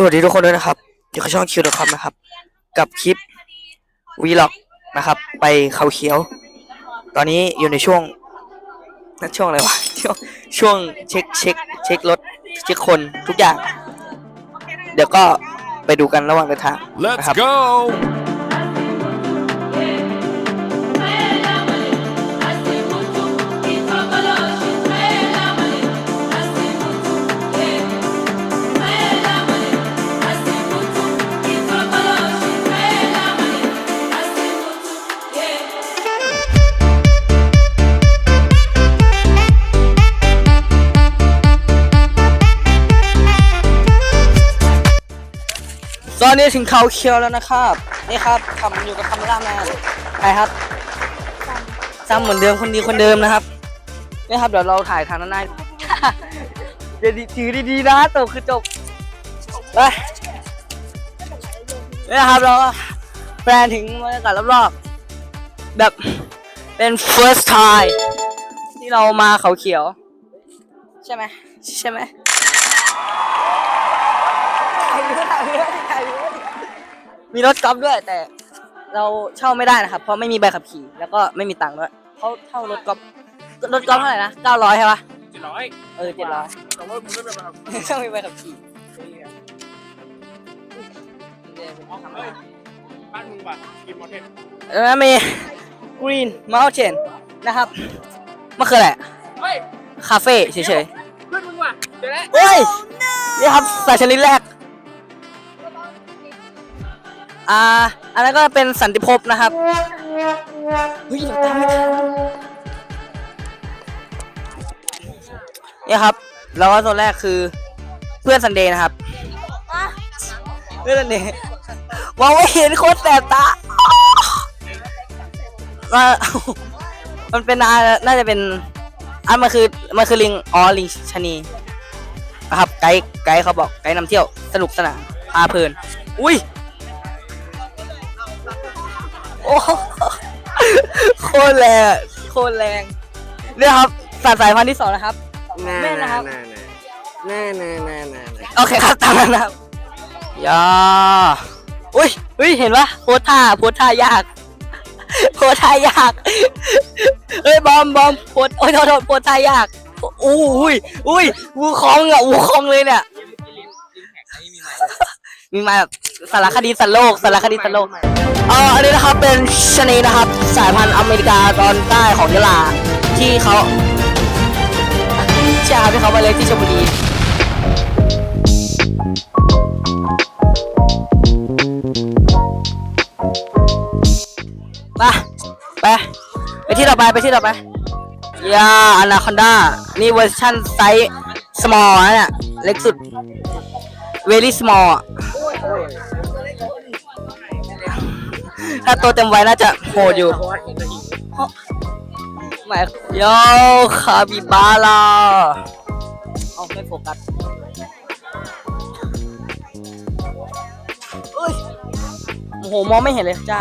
สวัสดีทุกคนด้วยนะครับอยู่กับช่องคิวดอทคอมนะครับ กับคลิปวีล็อกนะครับ ไปเขาเขียว ตอนนี้อยู่ในช่วงนั่นช่วงอะไรวะช่วงช่วงเช็คเช็คเช็ครถเช็คคนทุกอย่าง เดี๋ยวก็ไปดูกันระหว่างเดินทางนะ Let's ครับ go! ตอนนี้ถึงเขาเขียวแล้วนะครับ นี่ครับทำอยู่กับคาเมล่าแมนใครครับซ้ำเหมือนเดิมคนดีคนเดิมนะครับนี่ครับเดี๋ยวเราถ่ายทางด้านหน้าเดี๋ยวถือดีๆนะตกคือจบไปนี่นะครับเราแปลนถึงบรรยากาศรอบๆแบบเป็น first time ที่เรามาเขาเขียว ใช่ไหมใช่ไหม มีรถกอล์ฟด้วย แต่เราเช่าไม่ได้นะครับ เพราะไม่มีใบขับขี่ แล้วก็ไม่มีตังค์ด้วยเขาเช่ารถกอล์ฟรถกอล์ฟเท่าไหร่นะเก้าร้อยใช่ปะเจ็ดร้อยเออเจ็ดร้อยแต่ว่ามึงไม่เป็นไรครับต้องมีใบขับขี่บ้านมึงว่ะกินมอเทนแล้วมี Green Mountain นะครับมันคืออะไรเฮ้ยคาเฟ่เฉยเพื่อนมึงว่ะเดี๋ยวนะๆเฮ้ยนี่ครับสายชนิดแรก อ่า อันนั้นก็เป็นสันติภพนะครับเฮ้ยเราตามไม่ทันนี่ครับ แล้วก็ตัวแรกคือเพื่อนซันเดย์นะครับ เพื่อนซันเดย์มองไม่เห็นโคตรแสบตามามันเป็นอาน่าจะเป็นอันมันคือมันคือลิงอ๋อลิงชะนีนะครับไกด์ไกด์เขาบอกไกด์นำเที่ยวสนุกสนานพาเพลิน อุ้ย โอ้โคตรแรงอะโคตรแรงเนี่ยครับสัตว์สายพันธุ์ที่สองนะครับแม่นะครับแน่แน่แน่แน่โอเคครับตามนั้นนะครับยาอุ้ยอุ้ยเห็นปะโพสท่าโพสท่ายาก โพสท่ายากเฮ้ยบอมบอมโพสโอ้ยโทษโทษโพสท่ายาก อู้อุ้ยอุ้ยวูคองอะวูคองเลยเนี่ย มีมาแบบสารคดีสัตว์โลกสารคดีสัตว์โลกเอออันนี้นะครับเป็นชนีนะครับ สายพันธุ์อเมริกาตอนใต้ของยะลาที่เขาใช่ครับที่เขามาเลยที่ชลบุรีไปไปไปที่ต่อไปไปที่ต่อไปยาอนาคอนดานี่เวอร์ชันไซส์ small นะเนี่ยเล็กสุด เวลี่สมอะถ้าตัวเต็มไว้น่าจะโหดอยู่หมายโยคาบิบาร่าเอาไม่โฟกัสโอ้โห มองไม่เห็นเลยจ้า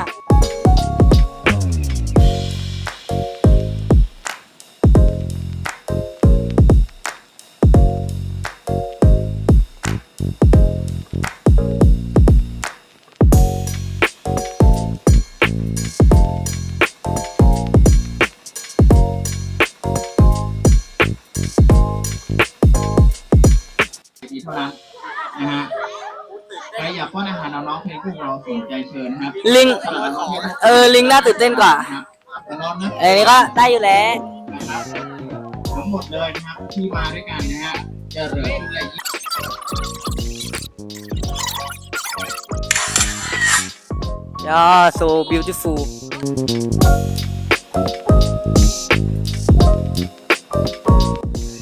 อยากป้อนอาหารน้องๆเพลงพวกเราสนใจเชิญนะครับลิง เออ ลิงน่าตื่นเต้นกว่านะครับแต่น้องนะอันนี้ก็ได้อยู่แล้ว นะครับทั้งหมดเลยนะครับที่มาด้วยกันนะฮะจะเหลือชุดละยี่ยา so beautiful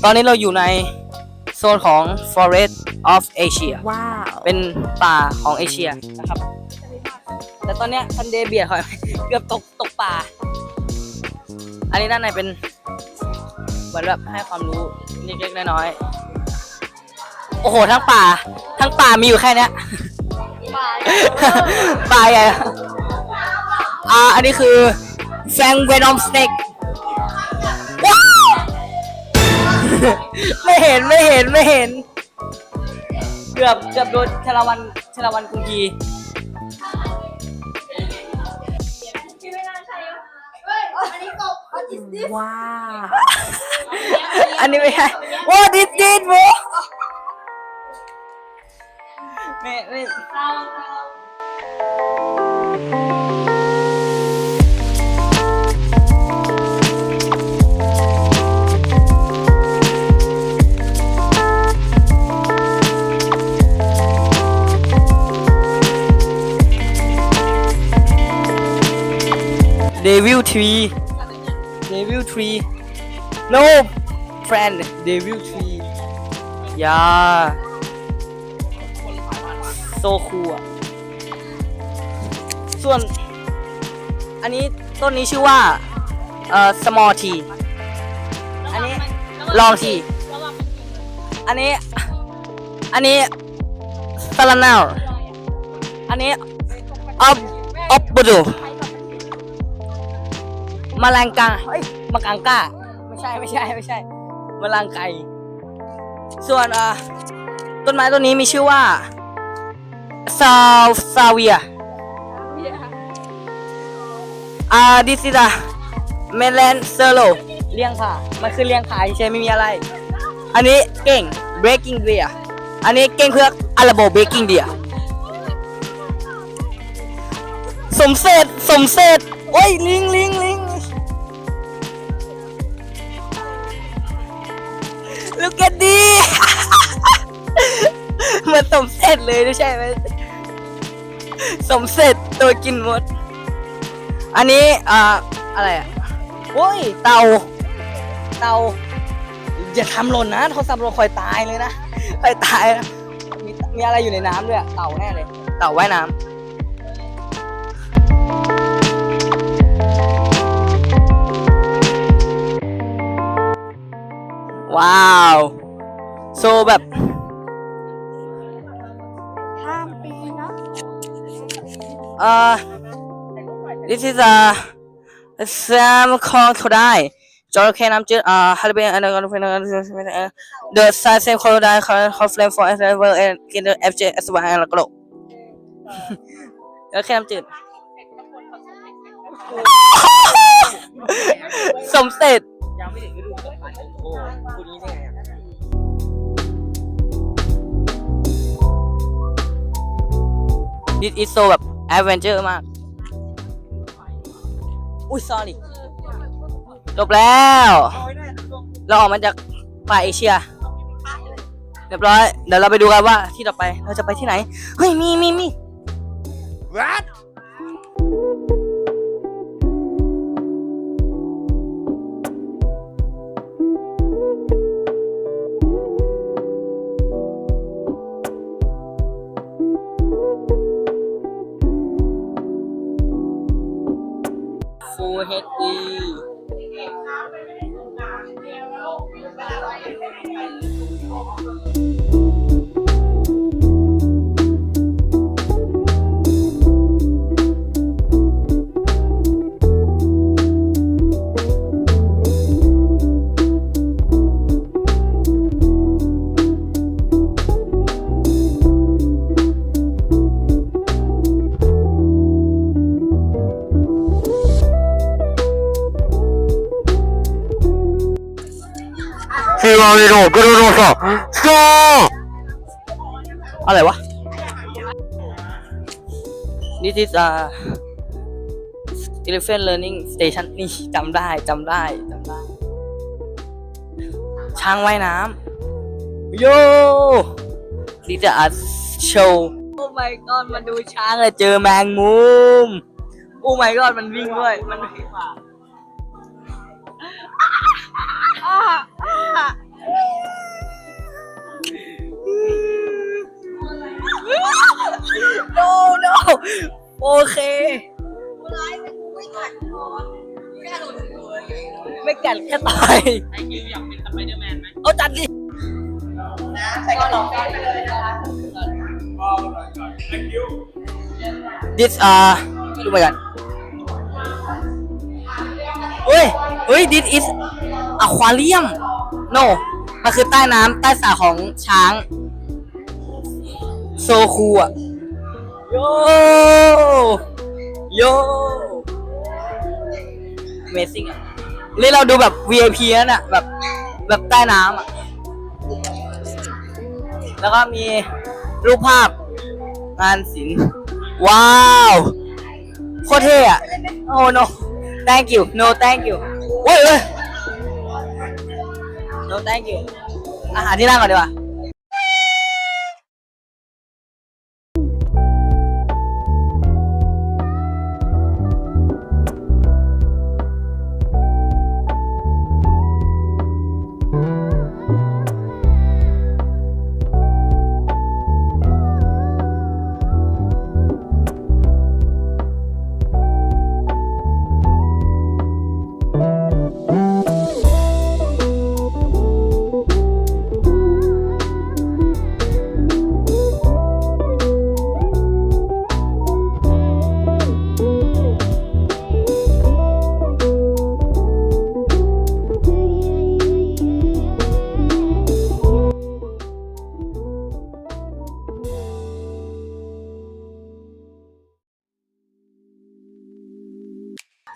ตอนนี้เราอยู่ในโซนของ forest of Asia ว้าว เป็นป่าของเอเชียนะครับ แต่ตอนเนี้ยทันเดเบียดเขาเกือบตกตกป่า อันนี้ด้านในเป็นเหมือนแบบให้ความรู้เล็กๆน้อยๆ โอ้โห ทั้งป่า ทั้งป่ามีอยู่แค่เนี้ย ป่าใหญ่อะอ่า อันนี้คือแฟงเวนอมสเน็กไม่เห็นไม่เห็นไม่เห็น เกือบเกือบโดนชลวันชลวันกุงกีว้าวอันนี้ไม่ใช่โอ้ดิดดิดโมไม่ไม่ เดวิลทรีเดวิลทรี no friend เดวิลทรียาโซคูอะ ส่วน อันนี้ต้นนี้ชื่อว่า เอ่อ small tea อันนี้ ลองที อันนี้ อันนี้ s a l a n a l อันนี้ up up b u d u มาแรงกาเฮ้ยมากังก้า ไม่ใช่ไม่ใช่ไม่ใช่มาลังไก่ส่วนอะต้นไม้ต้นนี้มีชื่อว่าซาวซาเวียอ่าดิซิดาเมลนเซโลเลี้ยงค่ะ มันคือเลี้ยงขายใช่ไม่มีอะไร อันนี้เก่ง breaking beer อันนี้เก่งเพื่ออาราโบ breaking beer สมเสร็จสมเสร็จโอ้ยลิงลิงลิง ลูกแกดีเหมือนสมเสร็จเลยใช่ไหมสมเสร็จตัวกินมด อันนี้ อ่า อะไรอะโอ้ย เตา เตา อย่าทำหล่นนะโทรศัพท์เราคอยตายเลยนะคอยตายนะมีมีอะไรอยู่ในน้ำด้วยอะเต่าแน่เลย เต่าว่ายน้ำ ว้าว โซแบบ ข้ามปีเนาะเอ่อ this is a Sam คองเขาได้จระเข้น้ำจืดอ่าฮาริเบนอันนั้นก็เป็น the size same color ได้เขาเขา flame for as well and get the FJ as well แล้วก็โลจระเข้น้ำจืดสมเสร็จยังไม่ถึงฤดูกมันโอ้พูดนี้ได้ไงอะดิสอิโซแบบแอดเวนเจอร์มาก อุ้ย sorry จบแล้ว เราออกมาจากป่าเอเชีย เรียบร้อย เดี๋ยวเราไปดูกันว่าที่ต่อไปเราจะไปที่ไหน เฮ้ย มีมีมี What シワリのグルロさストー อะไรวะ This is a elephant learning station นี่จำได้จำได้จำได้ ช้างว่ายน้ำโยนี่จะอัดโชว์โอ้ my god มาดูช้างเลยเจอแมงมุม โอ้ my god มันวิ่งด้วย มันวิ่งมา ไม่กัดแค่ต่อยไอคิวอยากเป็นสไปเดอร์แมนไหมเอาจัดดิไอคิว this อ่าไม่รู้เหมือนกันเฮ้ยเฮ้ย this is aquarium no มันคือใต้น้ำใต้สระของช้าง โซคูลอะโยโย Amazing อะ นี่เราดูแบบ VIP นั่นอะแบบแบบใต้น้ำอะแล้วก็มีรูปภาพงานศิลป์ว้าวโคตรเท่อะโอ้ no thank you no thank you โอ้ยเว้ย no thank you อาหารที่นั่งก่อนดีกว่า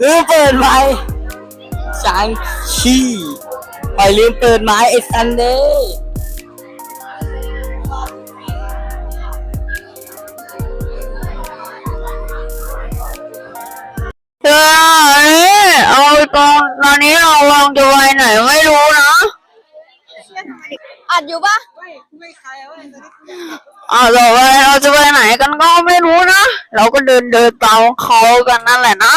ลืมเปิดไม้ช้างขี้ไปลืมเปิดไม้ไอ้ซันเดย์เฮ้ยเอาตรงตอนนี้เราวางจะไปไหนไม่รู้นะอัดอยู่ปะอ่าต่อไปเราจะไปไหนกันก็ไม่รู้นะ เราก็เดินเดินตามเขากันนั่นแหละนะ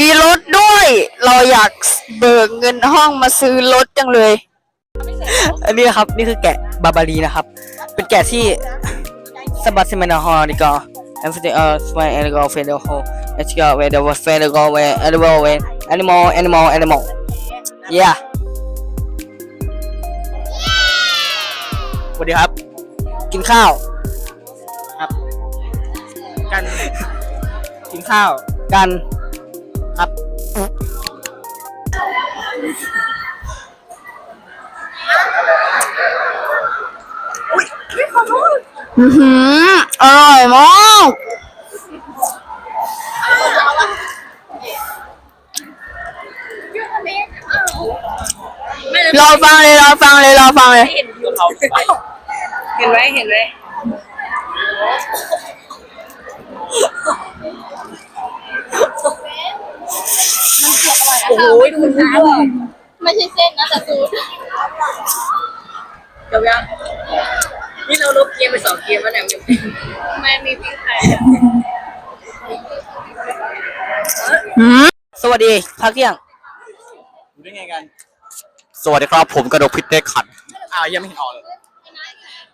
มีรถด้วย เราอยากเบิกเงินห้องมาซื้อรถจังเลย อันนี้นะครับ นี่คือแกะบาบารีนะครับ เป็นแกะที่สะบัดเซมินาฮอร์ดิกอแอมฟิเตอร์สมัยแอนิกอเฟเดอร์โฮเอชกอเวเดอร์เฟเดอร์เวแอนิมอลเวแอนิมอลแอนิมอลแอนิมอล yeah สวัสดีครับ กินข้าว ครับ กัน กินข้าว กัน ครับอือหืออร่อยมากรอฟังเลยรอฟังเลยรอฟังเลย เห็นไหมเห็นไหม โอ้โหดูน้ำไม่ใช่เส้นนะแต่ตูดจบยังนี่เราลบเกมไปสองเกมแล้วเนี่ยไม่มีพริกไทยหืมสวัสดีพักเที่ยงรู้ได้ไงกัน สวัสดีครับผมกระดกพิษเด็กขันอ้าวยังไม่เห็นออกเลย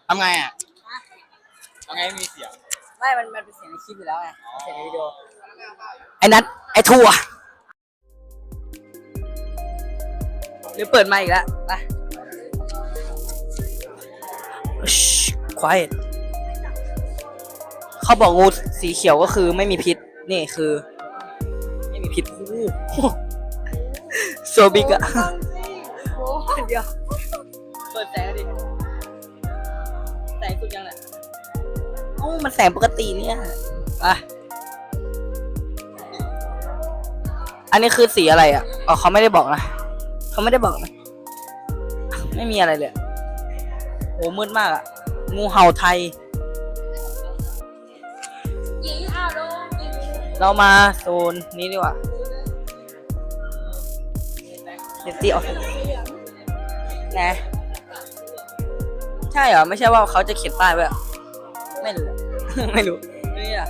ทำไงอะทำไงไม่มีเสียงไม่มันมันเป็นเสียงในคลิปอยู่แล้วไงเสียงในวิดีโอไอ้นัทไอ้ทั่ว หรือเปิดมาอีกแล้วไป Shh, quiet เขาบอกงูสีเขียวก็คือไม่มีพิษ นี่คือ ไม่มีพิษอู้โซบิกอะเดี๋ยว เปิดแสงดิ แสงสุดยังไงโอ้ามันแสงปกติเนี่ยไปอันนี้คือสีอะไรอะอ๋อเขาไม่ได้บอกนะ เขาไม่ได้บอกนะไม่มีอะไรเลยอะโหมืดมากอะงูเห่าไทย เรามาโซนนี้ดีกว่าเดตี้ออฟนะใช่เหรอ ไม่ใช่ว่าเขาจะเขียนป้ายไว้เหรอไม่รู้ ไม่รู้นี่อะ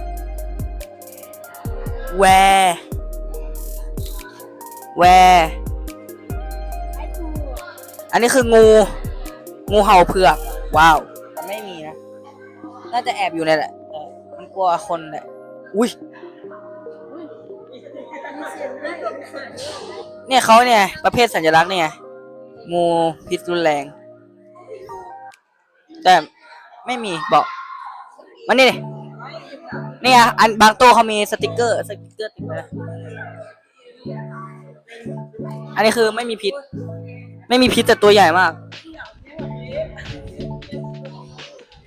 where where อันนี้คืองู งูเห่าเผือก ว้าวแต่ไม่มีนะ น่าจะแอบอยู่เนี่ยแหละแต่มันกลัวคนแหละอุ้ยเนี่ยเขาเนี่ย ประเภทสัญลักษณ์เนี่ย งูพิษรุนแรง แต่ไม่มีบอกมันนี่ดิเนี่ยอันบางตัวเขามีสติกเกอร์สติกเกอร์ติดไว้นะอันนี้คือไม่มีพิษ ไม่มีพิษแต่ตัวใหญ่มาก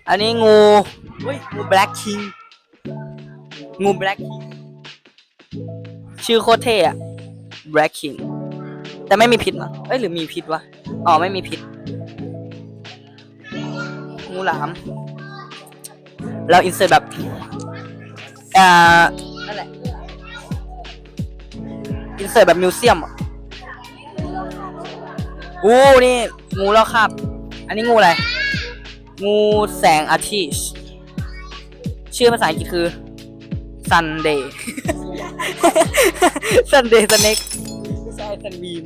อันนี้งูเฮ้ยงูแบล็กคิง งูแบล็กคิง ชื่อโคตรเท่อะแบล็กคิง แต่ไม่มีพิษมั้งเอ้ยหรือมีพิษวะ อ๋อไม่มีพิษ งูหลาม เราอินเสิร์ตแบบอ่านั่นแหละ อินเสิร์ตแบบมิวเซียมอะ อู้นี่ งูแล้วครับ อันนี้งูอะไร งูแสงอาทิตย์ชื่อภาษาอังกฤษคือ Sunday Sunday Snake ไม่ใช่ Sunbeam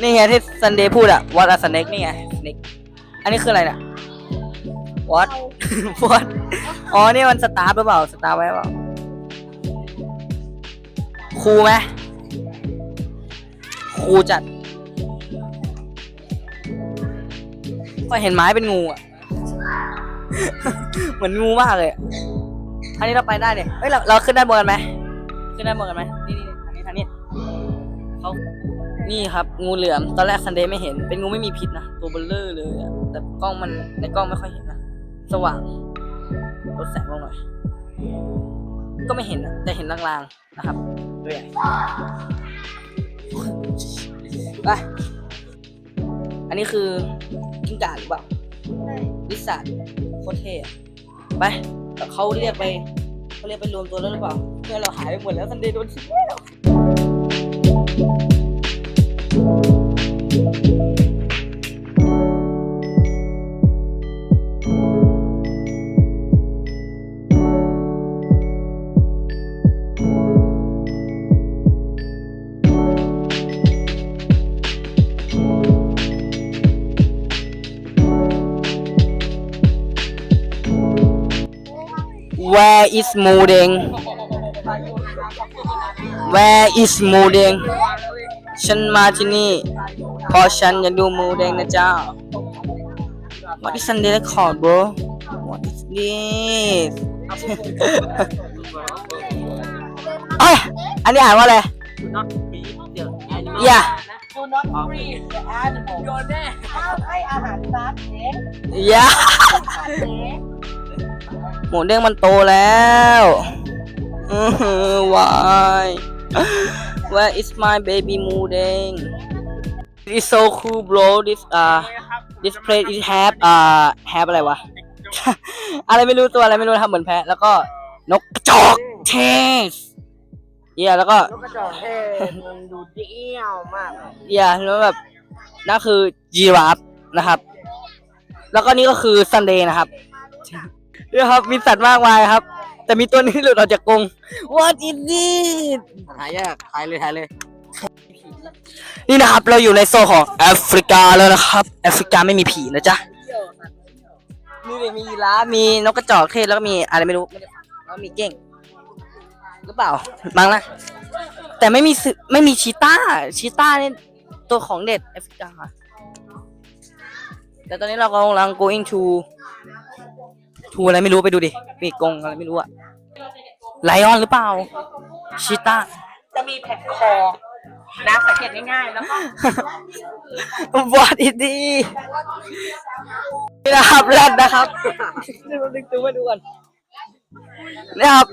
นี่ไงที่ Sunday พูดอะ What a snake นี่ไง snake อันนี้คืออะไรเนี่ย What What อ๋อ นี่มันสตาร์ทหรือเปล่า สตาร์ทไว้เปล่า ครูไหม คูลจัดก็เห็นไม้เป็นงูอะ เหมือนงูมากเลยอะอันนี้เราไปได้เนี่ยเฮ้ยเราเราขึ้นด้านบนกันไหมขึ้นด้านบนกันไหมนี่นี่ทางนี้ทางนี้เขานี่ครับ งูเหลือม ตอนแรกซันเดย์ไม่เห็น เป็นงูไม่มีพิษนะ ตัวเบลเลอร์เลยอะแต่กล้องมันในกล้องไม่ค่อยเห็นนะ สว่างลดแสงลงหน่อย ก็ไม่เห็นนะแต่เห็นลางๆนะครับตัวใหญ่ ไป อันนี้คือกิ้งก่าหรือเปล่าลิซ่าโคตรเท่อะไปแต่เขาเรียกไปเขาเรียกไปรวมตัวแล้วหรือเปล่า เพื่อนเราหายไปหมดแล้วซันเดย์โดนทิ้งแล้ว Where is Mudeng Where is Mudeng ฉันมาที่นี่เพราะฉันอยากดูมูเดงนะเจ้า What is Sunday record bro What is this เอ้ยอันนี้อ่านว่าอะไร Yeah Do not breed the animal ห้ามให้อาหารสัตว์เล็ก Yeah เล็ก หมูเด้งมันโตแล้วอือหือ why where is my baby หมูเด้ง it's so cool bro this uh this place it have uh have อะไรวะ อะไรไม่รู้ตัวอะไรไม่รู้ทำเหมือนแพะ แล้วก็นกกระจอกเทสเย่แล้วก็นกกระจอกเทศมันดูเดี้ยวมากเย่แล้วแบบนั่นคือจีราฟนะครับ แล้วก็นี่ก็คือซันเดย์นะครับ เนี่ยครับมีสัตว์มากมายครับ แต่มีตัวนึงที่หลุดออกจากกรง What is it หายากหายเลยหายเลย นี่นะครับ เราอยู่ในโซนของแอฟริกาแล้วนะครับ แอฟริกาไม่มีผีนะจ๊ะมีเลยมียีราฟมีนกกระจอกเทศแล้วก็มีอะไรไม่รู้ไม่ได้ฟังแล้วมีเก้งหรือเปล่ามั้งนะแต่ไม่มีสึไม่มีชีต้าชีต้านี่ยตัวของเด็ดแอฟริกาแต่ตอนนี้เรากำลัง going to ทูอะไรไม่รู้ไปดูดิมีกรงอะไรไม่รู้อะไลออนหรือเปล่าชีต้าจะมีแผ่นคอ นะสังเกตง่ายๆ แล้วก็วอดอีดีนี่นะครับแรดนะครับเดี๋ยวเราดึงตัวมาดูก่อนนี่ครับ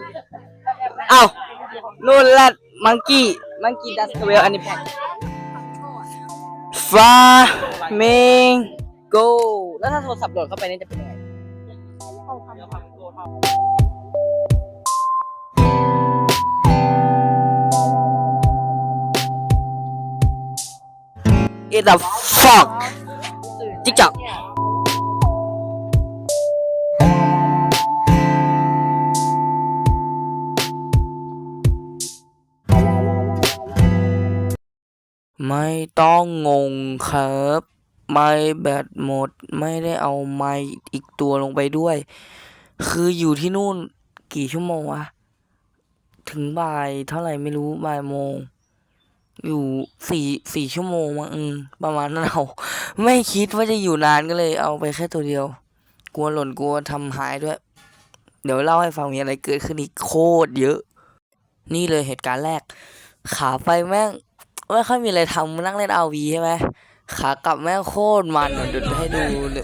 เอ้านู่นแรดมังกี้มังกี้ดัสเวลอันนี้แพ็คฟาเมงโกแล้วถ้าโทรศัพท์โหลดเข้าไปนี่จะเป็นยังไง It's a fuck จิ๊กจักไม่ต้องงงครับ ไม่แบตหมด ไม่ได้เอาไม้อีกตัวลงไปด้วย คืออยู่ที่นู่นกี่ชั่วโมงวะ ถึงบ่ายเท่าไหร่ไม่รู้บ่ายโมง อยู่สี่สี่ชั่วโมงมั้งอืมประมาณนั้นเอาไม่คิดว่าจะอยู่นานก็เลย เอาไปแค่ตัวเดียว กลัวหล่นกลัวทำหายด้วย เดี๋ยวเล่าให้ฟังมีอะไรเกิดขึ้นอีกโคตรเยอะ นี่เลยเหตุการณ์แรก ขาไปแม่งไม่ค่อยมีอะไรทำนั่งเล่นอาวีใช่ไหมขากลับแม่งโคตรมันเดี๋ยวให้ดูเลย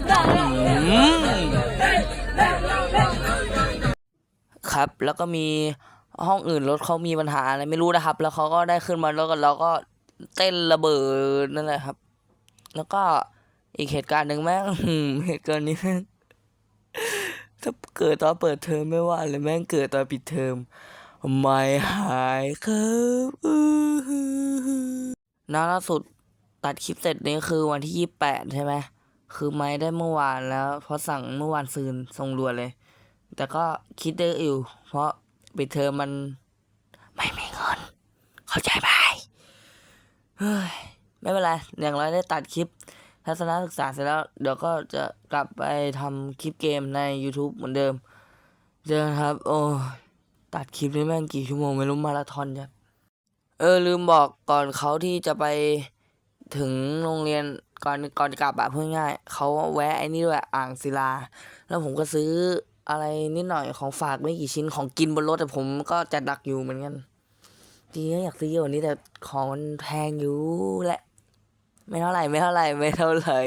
ครับ แล้วก็มีห้องอื่นรถเขามีปัญหาอะไรไม่รู้นะครับ แล้วเขาก็ได้ขึ้นมาแล้วก็เราก็เต้นระเบิดนั่นแหละครับ แล้วก็อีกเหตุการณ์หนึ่งแม่งเหตุการณ์นี้แม่งถ้าเกิดตอนเปิดเทอมไม่ว่าเลยแม่งเกิดตอนปิดเทอมไม่หายครับอื้อหือนาล่าสุดตัดคลิปเสร็จนี้คือวันที่ยี่แปดใช่ไหมคือไม่ได้เมื่อวานแล้วเพราะสั่งเมื่อวานซืนส่งด่วนเลย แต่ก็คิดได้อยู่ เพราะปิดเทอมมันไม่มีเงิน เข้าใจไหมเฮ้ยไม่เป็นไร อย่างไรได้ตัดคลิป ทัศนศึกษาเสร็จแล้ว เดี๋ยวก็จะกลับไปทำคลิปเกมใน YouTube เหมือนเดิม เจอครับ โอ้ตัดคลิปนี่แม่งกี่ชั่วโมง ไม่รู้มาราธอนจ้ะเออ ลืมบอกก่อนเขาที่จะไปถึงโรงเรียนก่อนก่อนจะกลับอะเพื่อง่ายเขาแวะไอ้นี่ด้วยอ่างศิลา แล้วผมก็ซื้อ อะไรนิดหน่อยของฝากไม่กี่ชิ้นของกินบนรถแต่ผมก็จะดักอยู่เหมือนกันจริงๆอยากซื้อเยอะกว่านี้แต่ของมันแพงอยู่แหละไม่เท่าไหร่ไม่เท่าไหร่ไม่เท่าไหร่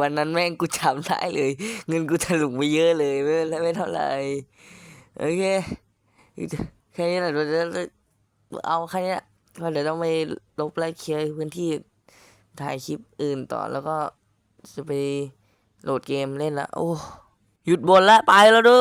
วันนั้นแม่งกูจำได้เลย เงินกูถลุงไปเยอะเลยไม่ไม่เท่าไหร่โอเคแค่นี้แหละเราจะเอาแค่นี้เราเดี๋ยวต้องไปลบไล่เคลียร์พื้นที่ถ่ายคลิปอื่นต่อแล้วก็จะไปโหลดเกมเล่นละโอ้ หยุดบนและไปแล้วดู